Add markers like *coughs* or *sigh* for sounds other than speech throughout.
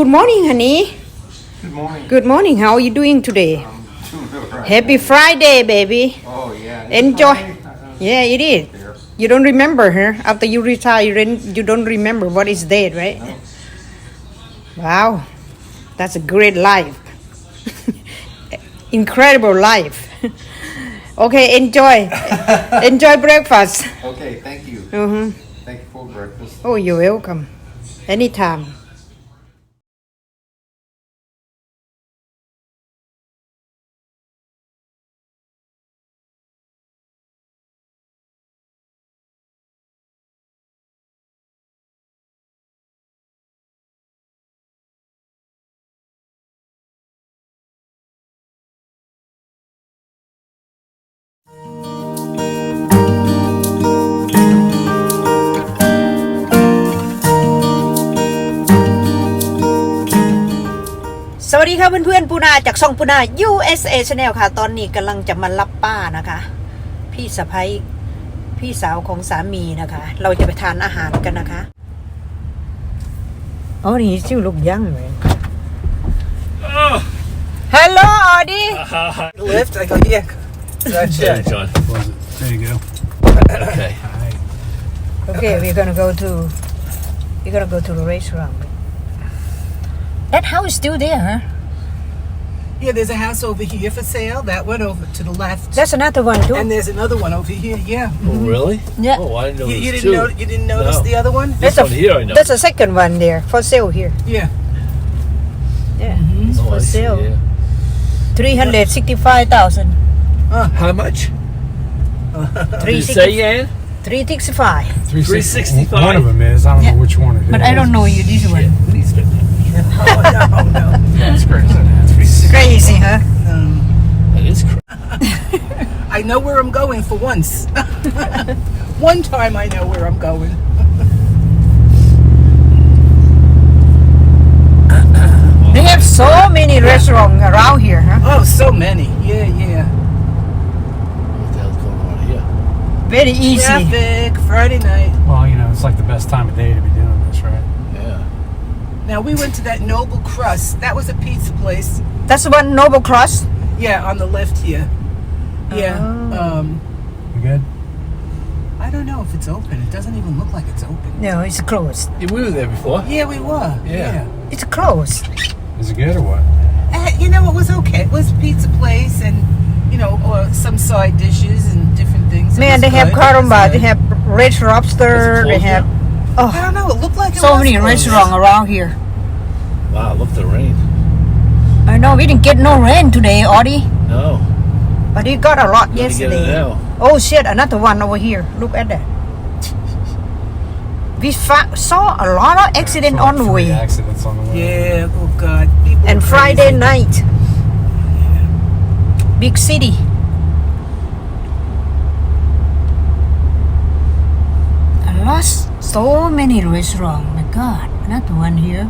Good morning, honey. Good morning. Good morning. How are you doing today? I'm doing all right. Happy Friday, baby. Oh yeah. Enjoy. Friday? Yeah, it is. You don't remember, huh? After you retire, you, didn't, you don't remember what is dead, right? Wow, that's a great life. *laughs* Incredible life. *laughs* okay, enjoy. *laughs* enjoy breakfast. Okay, thank you. hmm Thank you for breakfast. Oh, you're welcome. Anytime. ดีค่ะเพื่อนๆปูนาจากช่องปูนา USA Channel ค่ะ ตอนนี้กำลังจะมารับป้านะคะ พี่สะพ้ยพี่สาวของสามีนะคะ เราจะไปทานอาหารกันนะคะอ๋อนี่ชื่อลูกยังเลย Hello ออดี้ Lift? I go, yeah. That's Yeah, it. John. Was it? There you go. Okay. Okay we're gonna go to we're gonna go to the restaurant That house is still there huh Yeah, there's a house over here for sale. That one over to the left. That's another one too And there's another one over here. Yeah. Oh, mm-hmm. really? Yeah. Oh, I didn't know You, there you didn't two. know? You didn't notice No. the other one? This That's a- here I know. That's the second one there for sale here Yeah. Yeah it's oh, for I see, sale yeah. 365,000 uh. How much? *laughs* Did you 360 say, Yan? 365 365. One of them is. I don't Yeah. know which one it is. But I don't know you this one Please don't. *laughs* Oh, no, no. That's crazy. That's *laughs* crazy. Crazy huh no. That is crazy. *laughs* I know where I'm going for once. *laughs* one time I know where I'm going. *coughs* They have so many restaurants around here huh Oh, so many. Yeah, yeah. What the hell's going on here? Very easy Traffic, Friday night. Well, you know, it's like the best time of day to be doing this, right? Yeah. Now, we went to that Noble Crust. That was a pizza place. That's one Noble Cross Yeah, on the left here. Yeah. Oh. Um, You good? I don't know if it's open. It doesn't even look like it's open. No it's closed yeah. We were there before. Yeah, we were. Yeah. It's closed Is it good or what? Uh, you know, it was okay. It was pizza place and, you know, or some side dishes and different things. It Man was they have good. It caramba was they good. have red lobster they closed have I oh don't know. It looked like it so was many closed. restaurants around here Wow, look at the rain. I know we didn't get no rain today Audie No. but we got a lot Gonna get it yesterday. Oh shit, another one over here. Look at that. We fa- saw a lot of accident It's on the way. Accidents on the way. Yeah. Oh God. People And Friday crazy. night. Big city. I lost so many restaurants. My God, another one here.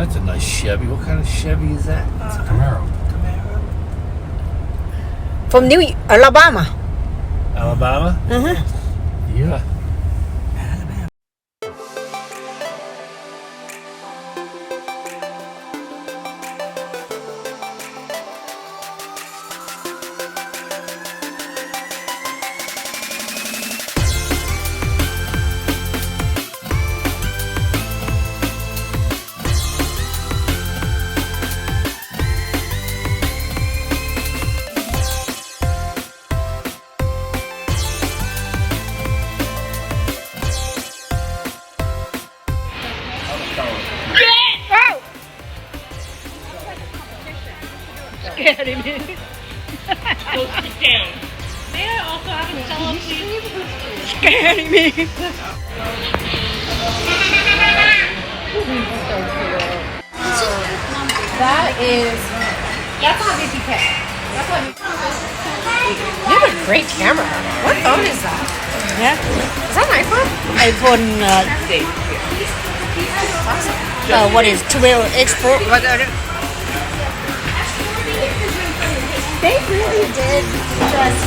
That's a nice Chevy. What kind of Chevy is that? It's a Camaro. Camaro. From New Alabama. Alabama? Uh-huh. Yeah. May I also have a cello, please? That is. That's not VPK. That's not You have a great camera. What phone is that? Yeah. Is that my phone? iPhone. Uh, uh, what is 12 X Pro? What are it? They really did just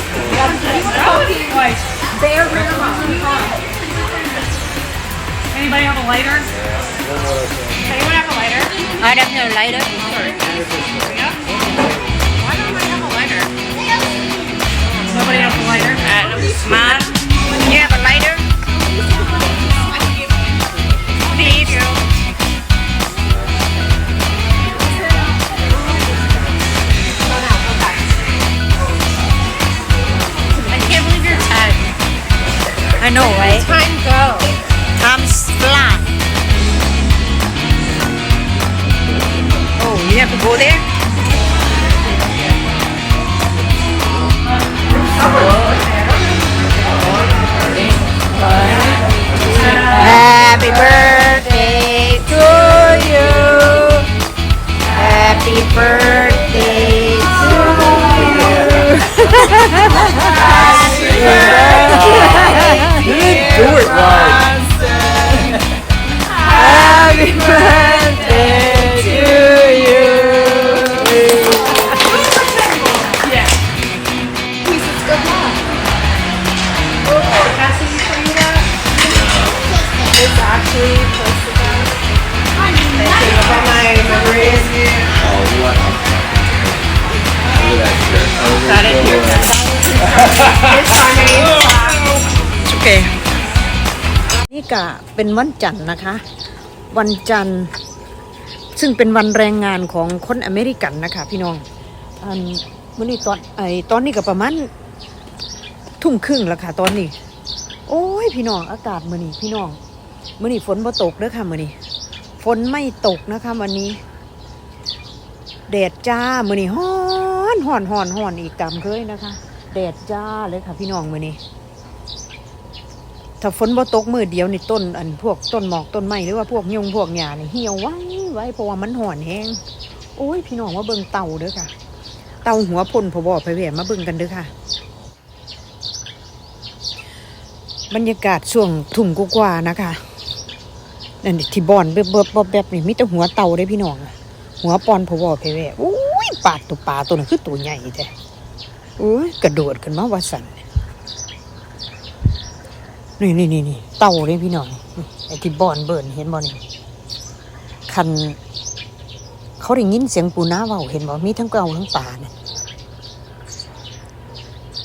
like bare minimum. Anybody have a lighter? Anyone have a lighter? I don't know lighter. Why don't I have a lighter? Nobody has a lighter? Uh, Mom, you have a lighter? I know, right? Time go. Time's fly. Oh, you have to go there? Happy birthday to you. Happy birthday อเคนี่กะเป็นวันจันทร์นะคะ วันจันทร์ ซึ่งเป็นวันแรงงานของคนอเมริกันนะคะ พี่น้องอันมื่อนี้ตอนไอตอนนี้ก็ประมาณทุ่มครึ่งแล้วค่ะ ตอนนี้ โอ้ยพี่น้องอากาศมื่อนี้พี่น้องมื่อนี้ฝนบ่ตกเด้อค่ะมื่อนี้ฝนไม่ตกนะคะวันนี้แดดจ้ามื่อนี้ฮ้อนฮ้อนฮ้อนฮ้อนอีกตามเคยนะคะแดดจ้าเลยค่ะพี่น้องมื่อนี้ ถ้าฝนบ่ตกมือเดียวนี่ต้น อันพวกต้นหมอกต้นไม้หรือว่าพวกยุงพวกหญ้านี่เหี่ยวไว้ไว้เพราะว่ามันห่อนแห้งโอ้ยพี่น้องมาเบิ่งเต่าเด้อค่ะ เต่าหัวพ่นพบอไปแหวมาเบิ่งกันเด้อค่ะ บรรยากาศช่วงทุ่มกว่าๆนะคะนั่นที่บอนเบบเบบเบบแบบนี่มีแต่หัวเต่าเด้พี่น้องหัวปอนพบอไปแหวโอ้ยปาดตัวปลาตัวนั้นคือตัวใหญ่แท้โอ้ยกระโดดขึ้นมาว่าสั่น นี่นี่นี่นี่เต่าเลยพี่น้องไอ้ที่บอนเบิร์นเห็นบอนี่คัน เขาได้ยินเสียงปูน้าเว้าเห็นบ่มีทั้งเก่าทั้งป่าเนี่ย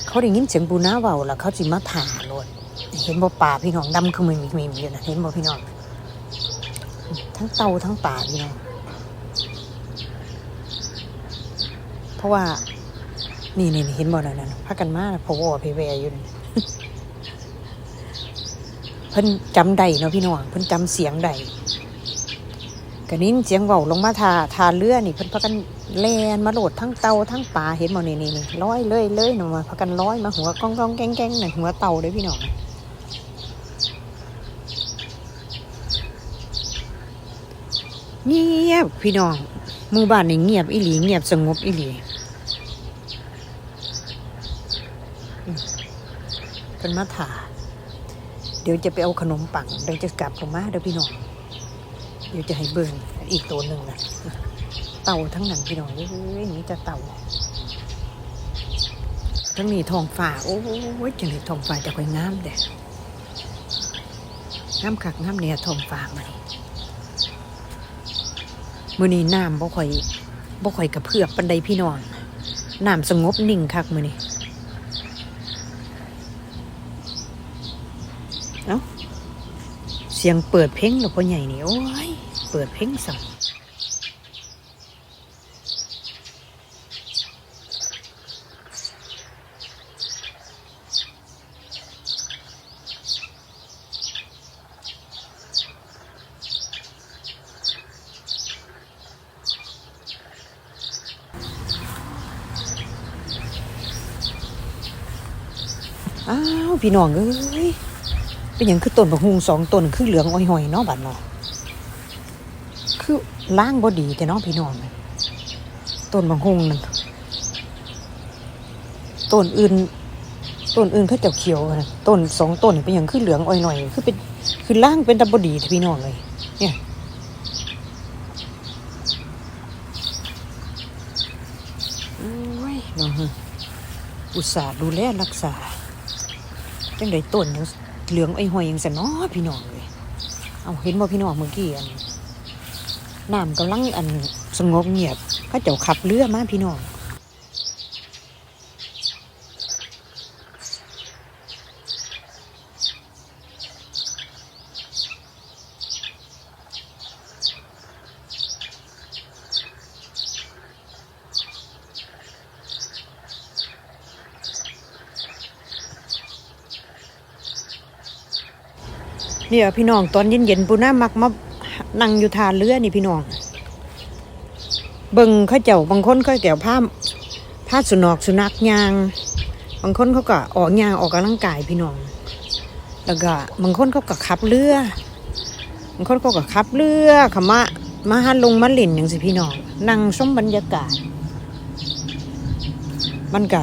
เขาได้ยินเสียงปูน้าเว้าแล้วเขาจิมาถ่าโลดเห็นบ่ป่าพี่น้องดำคือมันมีมีอยู่นะเห็นบ่พี่น้องทั้งเต่าทั้งป่าพี่น้องเพราะว่า นี่นี่เห็นบ่นั่นนั่นพากันมาเพราะว่าเพแวอยู่นี่ พิ่นจำได้เนาะพี่น้องเพิ่นจำเสียงได้กะนี้นเสียงเว้าลงมาทาทาเรือนี่เพิ่นพากันแลนมาโหลดทั้งเตาทั้งปลาเห็นบ่นี่นี่นี่ร้อยเลยเลยเนาะมาพากันร้อยมาหัวก้องก้องแก้งแก้งน่ะหัวเตาเด้พี่น้องเงียบพี่น้องหมู่บ้านนี่เงียบอีหลีเงียบสงบอีหลีเพิ่นมาถ่า เดี๋ยวจะไปเอาขนมปังเดี๋ยวจะกลับลงมาเดี๋ยวพี่น้อง เดี๋ยวจะให้เบิ่งอีกตัวหนึ่งนะเต่าทั้งนั้นพี่น้องเอ้ยนี่จะเต่าทั้งนี้ทองฟ้าโอ้ยจังเลยทองฟ้าจะค่อยงามเด้งามคักงามเนี่ยทองฟ้ามามื้อนี้น้ำบ่ค่อยบ่ค่อยกระเพื่อมปันใดพี่น้องน้ำสงบนิ่งคักมื้อนี้ เสียงเปิดเพลงแล้วพ่อใหญ่นี่โอ้ยเปิดเพลงสั่งอ้าว พี่น้องเอ้ย เป็นอย่างคือต้นบะฮุงสองต้นคือเหลืองอ้อยๆเนาะบัดเนาะคือล้างบ่ดีแต่เนาะพี่น้องต้นบะฮุงนั่นต้นอื่นต้นอื่นเขาจ้าเขียวนะต้นสองต้นนี่เป็นอย่างคือเหลืองอ้อยหน่อยคือเป็นคือล้างเป็นตะบดีแต่พี่น้องเลย เนี่ยโอ้ยน้องอุตส่าห์ดูแลรักษาจังไดต้นยัง เหลืองไอ้หอยยังสนอพี่น้องเลยเอาเห็นบ่พี่น้องเมื่อกี้อันน้ำกำลังอันสงบเงียบก็เจ้าขับเรือมาพี่น้อง เนี่ยพี่น้องตอนเย็นๆปูน่ามักมานั่งอยู่ทานเรือนี่พี่น้องเบิ่งเขาเจ้าบางคนเขาแก้วผ้าผ้าสุนอกสุนัขยาง บางคนเขาก็ออกยางออกกำลังกายพี่น้อง แล้วก็บางคนเขาก็ขับเรือบางคนเขาก็ขับเรือขมามาหันลงมาเล่นอย่างสิพี่น้องนั่งชมบรรยากาศ มันก็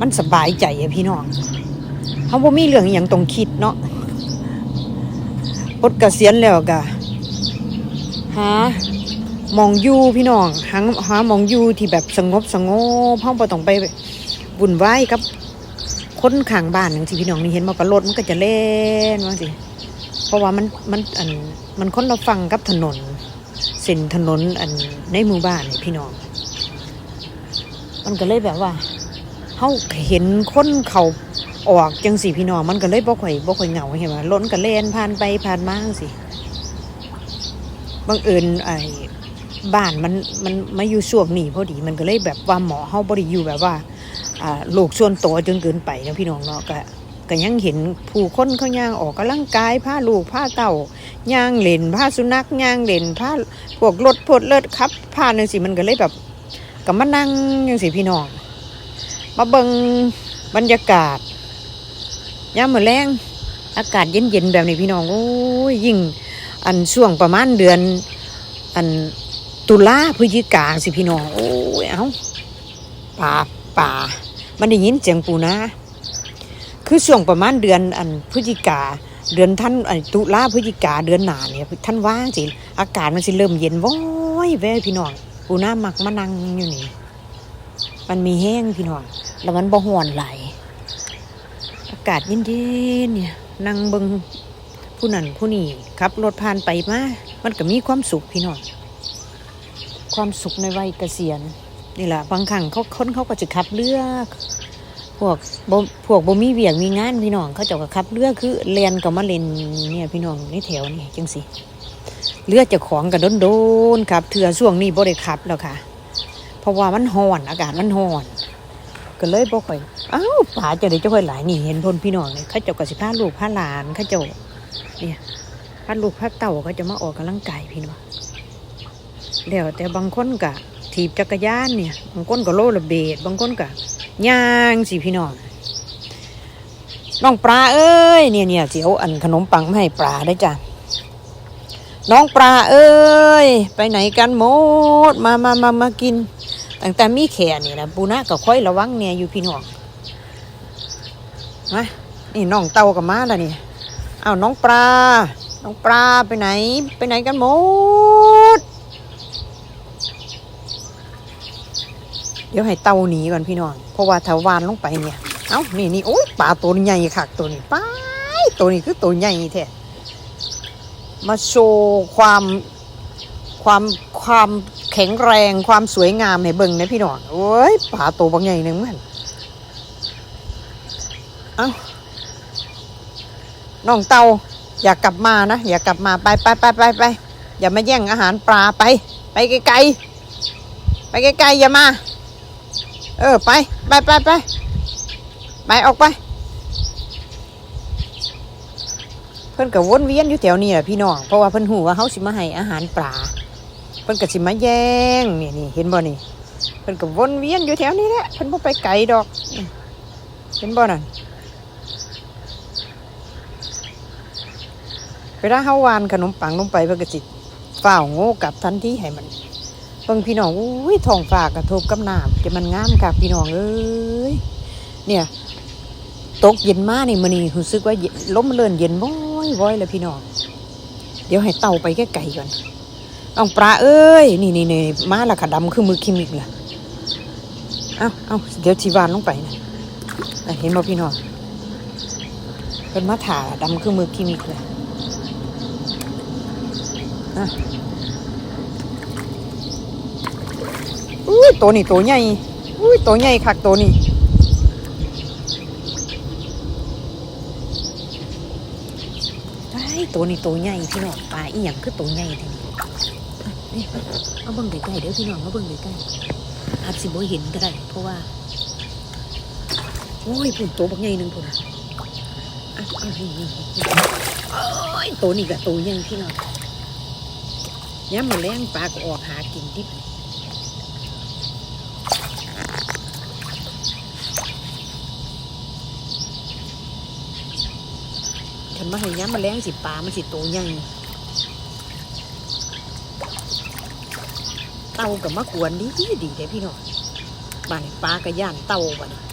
มันสบายใจอะพี่น้อง เขาบ่มีเรื่องอย่างต้องคิดเนาะปลดเกษียณแล้วก็หามองอยู่พี่น้องหาหามองอยู่ที่แบบสงบสงบเฮาบ่ต้องไปวุ่นวกับคนข้างบ้านจังซี่พี่น้องนี่เห็นบ่ปะรถมันก็จะเล่นว่าสิเพราะว่ามันมันอันมันคนละฟังกับถนน เส้นถนนอันในหมู่บ้านนี่พี่น้อง มันก็เลยแบบว่าเฮาเห็นคนเขา ออกจังสิพี่น้องมันก็เลยบ่ค่อยบ่ค่อยเหงาเห็นว่ารถมันก็เล่นผ่านไปผ่านมาสิบังเอิญไอ้บ้านมันมันมาอยู่ช่วงนี้พอดีมันก็เลยแบบว่าหมอเฮาบ่ได้อยู่แบบว่าอ่าโลกส่วนตัวจนเกินไปนะพี่น้องเนาะก็ก็ยังเห็นผู้คนเขาย่างออกกำลังกายพาลูกพาเต่าย่างเล่นพาสุนัขย่างเล่นพาพวกรถพวกเลิศครับพาจังสิมันก็เลยแบบก็มานั่งจังสิพี่น้องมาเบิงบรรยากาศ ยามมื้อแรงอากาศเย็นๆแบบนี้พี่น้องโอ้ยยิ่งอันช่วงประมาณเดือน อันตุลาพฤศจิกาสิพี่น้องโอ้ยเอ้าป่าป่า มันได้ยินเสียงปูนะคือช่วงประมาณเดือนอันพฤศจิกาเดือนท่านอันตุลาพฤศจิกาเดือนหนาเนี่ยท่านว่างสิอากาศมันสิเริ่มเย็นว้อยแว่พี่น้องปูนะมักมานั่งอยู่นี่ มันมีแห้งพี่น้องแล้วมันบ่ห่อนไหล อากาศเย็นๆเนี่ยนั่งเบิงผู้นั้นผู้นี้ขับรถผ่านไปมา มันก็มีความสุขพี่น้องความสุขในวัยเกษียณนี่แหละบางครั้งเขาคนเขาก็จะขับเรือพวกบ่พวกบ่มีเวียกมีงานพี่น้องเขาเจะก็ขับเรือคือเรียนก็มาเล่นเนี่ยพี่น้องในแถวนี่จังสิเรือเจะของกันโดนๆครับเถื่อช่วงนี้บ่ได้ขับแล้วค่ะ เพราะว่ามันห่อนอากาศมันห่อน ก็เลยบ่ค่อย อ้าวป่าเจะได้จะค่อยหลายนี่เห็นพนพี่น้องเนี่ยเขาเจ้าก็สิพาลูกพาหลานเขาเจ้าเนี่ยพาลูกพาเต่าเขาจะมาออกกำลังกายพี่น้องแล้วแต่บางคนก็ถีบจักรยานเนี่ยบางคนก็โลระเบดบางคนก็ย่างสิพี่น้องน้องปลาเอ้ยเนี่ยเนี่ยเสียวอันขนมปังมาให้ปลาได้จ้ะน้องปลาเอ้ย ไปไหนกันหมดมามามามากินตั้งแต่มีแขนนี่นะปูนะก็ค่อยระวังเนี่ยอยู่พี่น้อง มนี่น้องเต่ากับมาแล้วนี่เอาน้องปลา น้องปลาไปไหน ไปไหนกันหมด เดี๋ยวให้เต่าหนีก่อนพี่น้อง เพราะว่าถ้าวานลงไปเนี่ย เอ้า นี่นี่โอ้ยปลาตัวใหญ่คักตัวนี้ป้ายตัวนี้คือตัวใหญ่แท้ มาโชว์ความความความแข็งแรงความสวยงามให้เบิ่งนะพี่น้อง โอ้ยป่าตัวบางใหญ่หนึ่งมัน เอ้าน้องเตาอย่ากกลับมานะ อย่ากลับมาไปไปไปไปไปอย่ามาแย่งอาหารปลาไป ไปไกลๆไปไกลๆอย่ามา เออไปไปไปไปไปออกไป เพิ่นก็วนเวียนอยู่แถวนี้แหละพี่น้องเพราะว่าเพิ่นหูว่าเขาสิมาให้อาหารปลาเพิ่นก็สิมาแย่งนี่นี่เห็นบ่นี่เพิ่นก็วนเวียนอยู่แถวนี้แหละเพิ่นบ่ไปไกลดอก เห็นบ่นั่น เวลาเฮาวานขนมปังลงไปเพิ่นก็สิฝ้าวโง่กลับทันทีให้มันเบิ่งพี่น้องอุ้ยท้องฟ้ากระทบกับน้ำจะมันงามคักพี่น้องเอ้ยเนี่ยตกเย็นมานี่มื้อนี้รู้สึกว่าลมเลื่อนเย็นว้อยว้อยเลยพี่น้อง เดี๋ยวให้เต่าไปใกล้ๆก่อนน้องปลาเอ้ย นี่นี่นี่มาละค่ะดำคือมือคิมิกล่ะเอาเอาเดี๋ยวทีวานลงไปนะเห็นบ่พี่น้องเป็นมาถ่าดำคือมือคิมิกเลย อุ้ยตัวนี้ตัวใหญ่อุ้ยตัวใหญ่คักตัวนี้ไอ้ยตัวนี้ตัวใหญ่พี่น้องปลาอีหยังคือตัวใหญ่ทีนี้อ่เอาเบิ่งใกล้ๆเดี๋ยวพี่น้องเอาเบิ่งใกล้ๆอาจสิบ่เห็นก็ได้เพราะว่าโอ้ยปุ่นตัวบักใหญ่หนึงพุ่นอะอะอะนี่นี่นี่โอ้ยตัวนี้ก็ตัวใหญ่พี่น้อง ย้ำมาแรงปลาก็ออกหากินดิบฉันมาให้ย้ำมาแรงสิปลามันสิโตใหญ่เต่ากับมะกวนดีดีเด้พี่น้องบ้านปลากระย่านเต่าบ้าน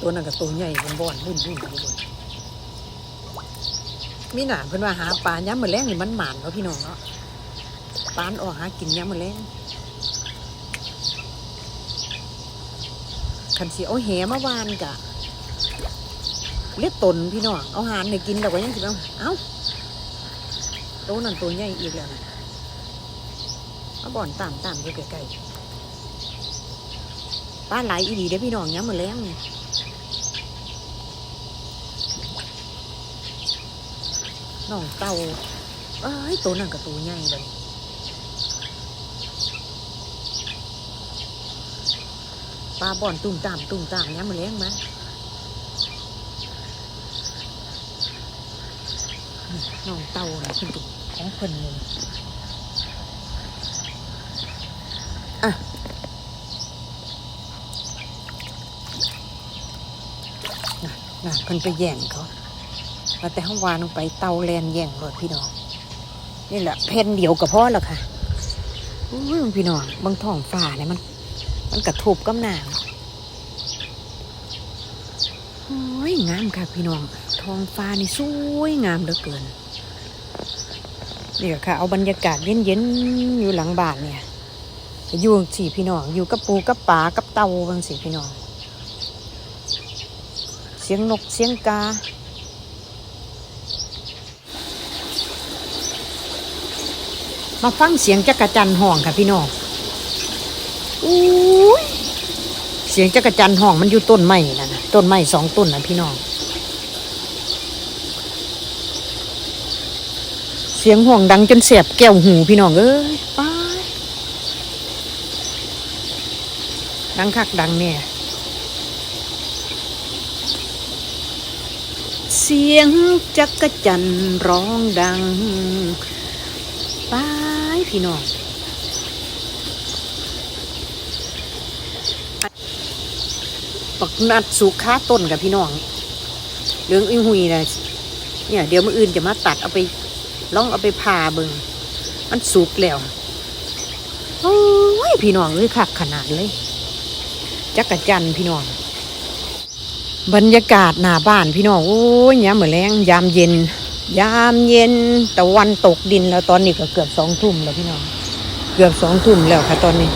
ตัวนั้นก็ตัวใหญ่บนบ่อนบุ่นบุ่นอยู่นมีหนาเพิ่นว่าหาปลาย้ำมือแรงนี่มันหมานเนาะพี่น้องเนาะปลานออกหากินย้ำมือแรงคันสิเอาแหมาวานกะเลียตนพี่น้องเอาหานให้กินแล้วก็ยังสิเอาเอ้าโตวนั่นตัวใหญ่อีกแล้วนะเอาบ่อนตามตามอยู่ใกล้ๆ ปลาไหลอีดีเด้พี่น้องย้ำมือแรงนี่น้องเต่าเอ้ยตัวนั่นกับตัวใหญ่เลยปลาบ่อนตุ้มตามตุ้มตามย้ำมาเลี้ยงมานี่น้องเต่าน่ะคุณตุ๊ของคนเลยอะน่ะน่นไปแย่งเขามาแต่ห้องวานลงไปเตาแลนแย่งรถพี่น้อง นี่แหละเพนเดียวกับพ่อแล้วค่ะอุ้ยพี่น้องบางท้องฟ้าเนี่ยมัน มันกระทบกับน้ำโอ้ยงามค่ะพี่น้องท้องฟ้านี่สวยงามเหลือเกินนี่แหละค่ะ เอาบรรยากาศเย็นๆอยู่หลังบ้านเนี่ยอยู่สี่พี่น้องอยู่กับปูกับปลากับเตาบางสี่พี่น้อง สียงนกเสียงกา มาฟังเสียงจักรจันห้องค่ะพี่น้องอุ้ยเสียงจักรจันห้องมันอยู่ต้นไม้นั่นะต้นไม้สองต้นนะพี่น้องเสียงห่วงดังจนเสียบแก้วหูพี่น้องเอ้ยไป้าดังคักดังเนี่ย เสียงจักรจันร้องดังไปพี่น้องปักนัดสุกค้าต้นกับพี่น้องเรื่องอิหุยนะเนี่ยเดี๋ยวมื่ออื่นจะมาตัดเอาไปลองเอาไปผ่าเบิงมันสุกแล้วโอ้ยพี่น้องเลยคักขนาดเลยจักรจันพี่น้อง บรรยากาศหน้าบ้านพี่น้องโอ้ยเนี่ยามมื้อแรงยามเย็น ยามเย็นตะวันตกดินแล้วตอนนี้ก็เกือบสองทุ่มแล้วพี่น้อง เกือบสองทุ่มแล้วค่ะตอนนี้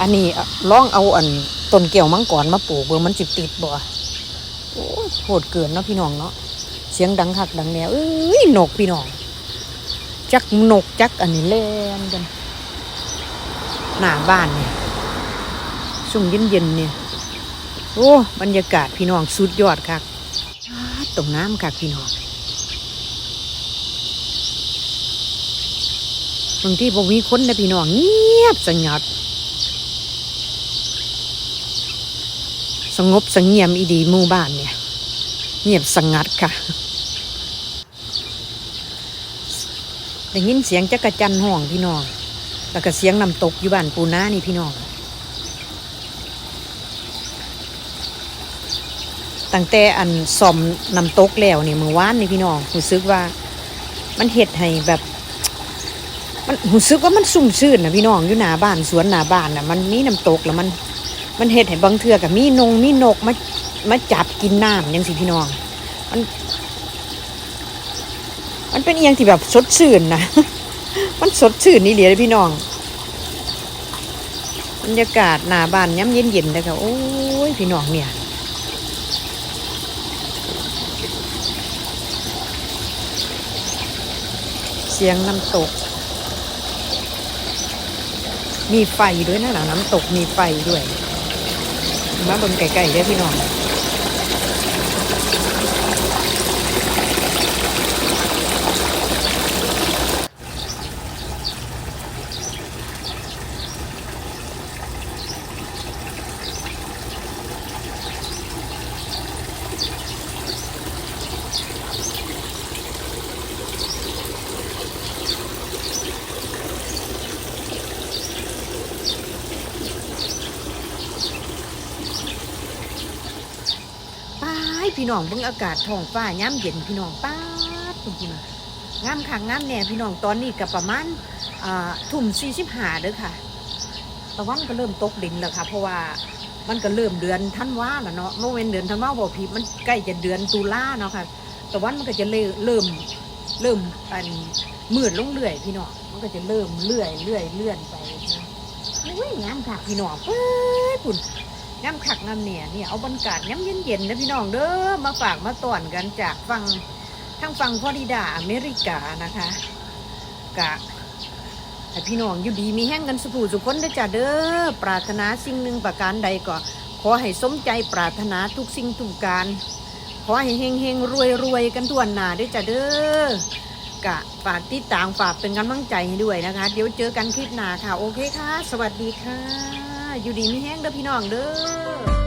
อันนี้อะลองเอาอันต้นเกี่ยวมังกรมาปลูกเบอร์มันจิบติดบ่โอ้โหดเกินเนาะพี่น้องเนาะเสียงดังคักดังแนวเอ้ยนกพี่น้อง จักนกจักอันนี้เล่นกันหน้าบ้านเนี่ย ช่วงเย็นๆเนี่ย โอ้ บรรยากาศพี่น้องสุดยอดครับตรงน้ำค่ะพี่น้องบางที่บ่มีคนนะพี่น้องเงียบสงัด สงบสงเงียมอีดีหมู่บ้านเนี่ย เงียบสงัดค่ะได้ยินเสียงจักรจันห้องพี่น้อง แล้วก็เสียงน้ำตกอยู่บ้านปูน้านี่พี่น้อง ตั้งแต่อันซ่อมน้ำตกแล้วนี่มือวานนี่พี่น้องรู้สึกว่า มันเห็ดให้แบบ มันรู้สึกว่ามันสุ่มชื่นนะพี่น้องอยู่หน้าบ้านสวนหน้าบ้านนะมันมีน้ำตกแล้วมัน มันเห็ดให้บางเทือกับมีนงมีนกมามาจับกินน้ำยังสิพี่น้อง มัน มันเป็นเอียงที่แบบสดชื่นนะมันสดชื่นนี่เดียพี่น้องบรรยากาศหน้าบ้านย้ำเย็นๆเลยค่ะโอ้ยพี่น้องเนี่ย สียงน้ำตก มีไฟด้วยนะน้ำตกมีไฟด้วย มาบนไก่ๆได้พี่น้อง ป้าย พี่น้องเบิ่งอากาศท้องฟ้าย้ำเย็นพี่น้องป้าดจริงๆงามคักงามแน่พี่น้องตอนนี้ก็ประมาณอ่าทุ่มสี่สิบหาเด้อค่ะตะวันก็เริ่มตกดินแล้วค่ะ เพราะว่ามันก็เริ่มเดือนธันวาแล้วเนาะเมื่อเว้นเดือนธันวาบอกพี่มันใกล้จะเดือนตุลาเนาะค่ะตะวันมันก็จะเริ่มเริ่มเริ่มอันมืดลงเรื่อยพี่น้องมันก็จะเริ่มเลื่อยเลื่อยเลื่อนไปนะอุ้ยงามคักพี่น้องเอ้ยปุ่น น้ำขักน้ำเนี่ยเนี่ยเอาบรรยากาศย้ำเย็นๆนะพี่น้องเด้อมาฝากมาต้อนกันจากฟังทางฟังฟลอริดาอเมริกานะคะกะให้พี่น้องอยู่ดีมีแห้งกันสุขสุขคนเด้จ้าเด้อปรารถนาสิ่งหนึ่งประการใดก็ขอให้สมใจปรารถนาทุกสิ่งทุกการ ขอให้เฮงเฮงรวยรวยกันทั่วหน้าเด้จ้าเด้อกะฝากติดตามฝากเป็นกำลังใจให้ด้วยนะคะ เดี๋ยวเจอกันคลิปหน้าค่ะ โอเคค่ะ สวัสดีค่ะ อยู่ดีมีแห้งเด้อพี่น้องเด้อ